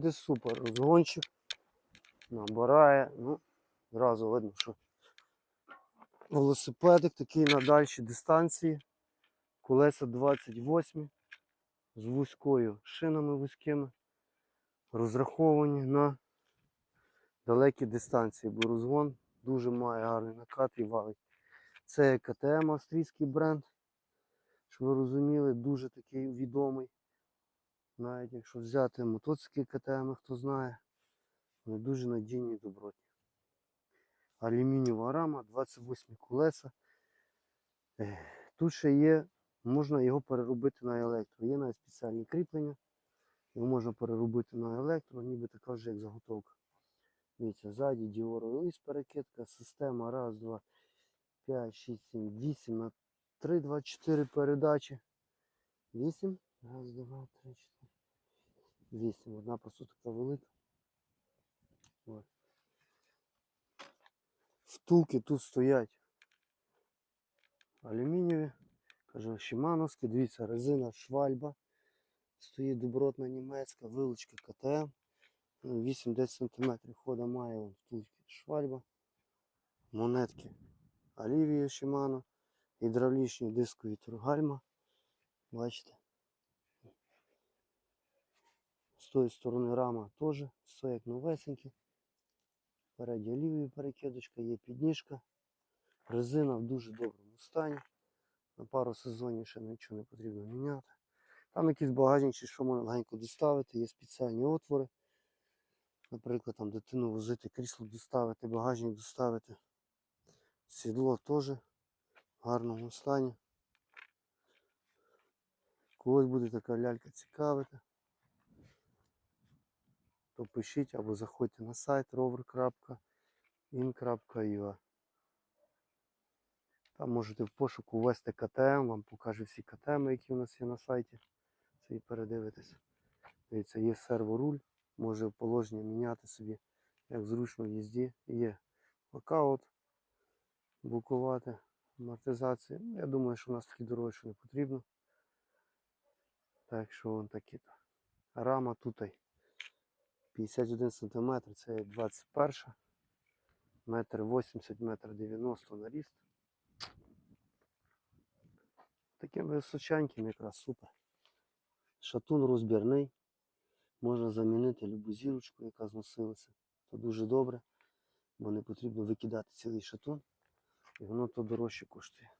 Де супер розгончик. Набирає. Ну, зразу видно, що велосипедик такий на дальшій дистанції. Колеса 28 з вузькою шинами вузькими. Розраховані на далекі дистанції, бо розгон дуже має гарний накат і валить. Це КТМ австрійський бренд. Щоб ви розуміли, дуже такий відомий. Навіть якщо взяти мотоцикли КТМ, хто знає, вони дуже надійні і добротні. Алюмінієва рама, 28 колеса. Тут ще є, можна його переробити на електро. Є навіть спеціальні кріплення. Його можна переробити на електро, ніби така вже як заготовка. Дивіться, ззаді діоровий лист перекидка, система раз, два, 5, 6, 7, 8 на 3, 2, 4 передачі. 8. Раз, два, три, чотири. 8. Одна просто така велика. От. Втулки тут стоять алюмінієві. Кажу, Шимановські. Дивіться, резина швальба. Стоїть добротна німецька, вилучка КТМ. 8-10 см хода має вон втулки швальба. Монетки Олівія Shimano. Гідравлічні дискові тургальма. Бачите? З тої сторони рама теж все як новесеньке. Переді олівії перекидочка, є підніжка. Резина в дуже доброму стані. На пару сезонів ще нічого не потрібно міняти. Там якийсь багажник, чи що можна легенько доставити, є спеціальні отвори. Наприклад, там дитину возити, крісло доставити, багажник доставити. Сідло теж в гарному стані. Когось буде така лялька цікавити, то пишіть або заходьте на сайт rover.in.ua Там можете в пошуку ввести КТМ, вам покаже всі КТМ, які у нас є на сайті. Це і передивитесь. Дивіться, є серворуль, може в положення міняти собі, як зручно в їзді. Є локаут, блокувати, амортизація. Ну, Я думаю, що у нас такі дороги, що не потрібно. Так що вон такі то. Рама тут 51 см, це 21 метр 80, метр 90 на ріст. Таким височеньким якраз супер. Шатун розбірний. Можна замінити любу зірочку, яка зносилася. То дуже добре, бо не потрібно викидати цілий шатун. І воно то дорожче коштує.